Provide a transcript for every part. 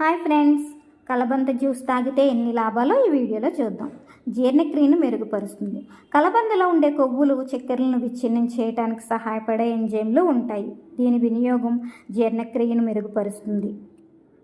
Hi friends కలబంద juice తాగితే ఎన్ని లాభాలో ఈ వీడియోలో చూద్దాం. జీర్ణక్రియను మెరుగుపరుస్తుంది. కలబందలో ఉండే కొవ్వులు చక్కెరలను విచ్ఛిన్నం చేయడానికి సహాయపడే ఎంజైమ్లు ఉంటాయి. దీని వినియోగం జీర్ణక్రియను మెరుగుపరుస్తుంది.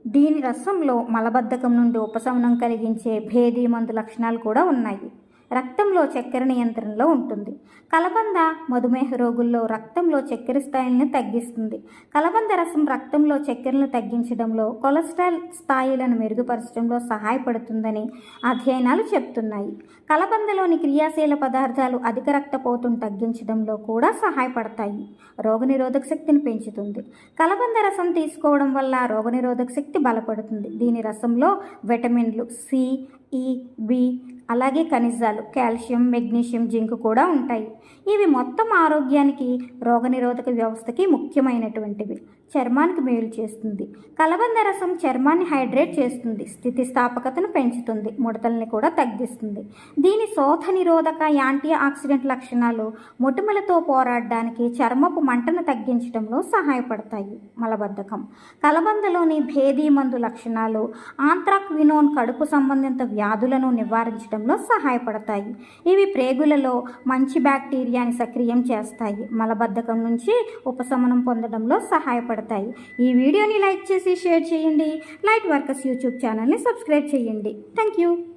దీని రసంలో మలబద్ధకం నుండి ఉపశమనం కలిగించే భేదీ మందు లక్షణాలు కూడా ఉన్నాయి. రక్తంలో చక్కెర నియంత్రణలో ఉంటుంది. కలబంద మధుమేహ రోగుల్లో రక్తంలో చక్కెర స్థాయిలను తగ్గిస్తుంది. కలబంద రసం రక్తంలో చక్కెరను తగ్గించడంలో కొలెస్ట్రాల్ స్థాయిలను మెరుగుపరచడంలో సహాయపడుతుందని అధ్యయనాలు చెప్తున్నాయి. కలబందలోని క్రియాశీల పదార్థాలు అధిక రక్తపోటును తగ్గించడంలో కూడా సహాయపడతాయి. రోగనిరోధక శక్తిని పెంచుతుంది. కలబంద రసం తీసుకోవడం వల్ల రోగనిరోధక శక్తి బలపడుతుంది. దీని రసంలో విటమిన్లు సి ఈ బి అలాగే ఖనిజాలు కాల్షియం మెగ్నీషియం జింక్ కూడా ఉంటాయి. ఇవి మొత్తం ఆరోగ్యానికి రోగనిరోధక వ్యవస్థకి ముఖ్యమైనటువంటివి. చర్మానికి మేలు చేస్తుంది. కలబంద రసం చర్మాన్ని హైడ్రేట్ చేస్తుంది. స్థితిస్థాపకతను పెంచుతుంది. ముడతల్ని కూడా తగ్గిస్తుంది. దీని శోధ నిరోధక యాంటీ ఆక్సిడెంట్ లక్షణాలు మొటిమలతో పోరాడడానికి చర్మపు మంటను తగ్గించడంలో సహాయపడతాయి. మలబద్ధకం. కలబందలోని భేదీ మందు లక్షణాలు ఆంత్రాక్వినోన్ కడుపు సంబంధిత వ్యాధులను నివారించడం నివారించడంలో సహాయపడతాయి. ఇవి ప్రేగులలో మంచి బ్యాక్టీరియాని సక్రియం చేస్తాయి. మలబద్ధకం నుంచి ఉపశమనం పొందడంలో సహాయపడతాయి. ఈ వీడియోని లైక్ చేసి షేర్ చేయండి. లైట్ వర్కర్స్ యూట్యూబ్ ఛానల్ని సబ్స్క్రైబ్ చేయండి. Thank you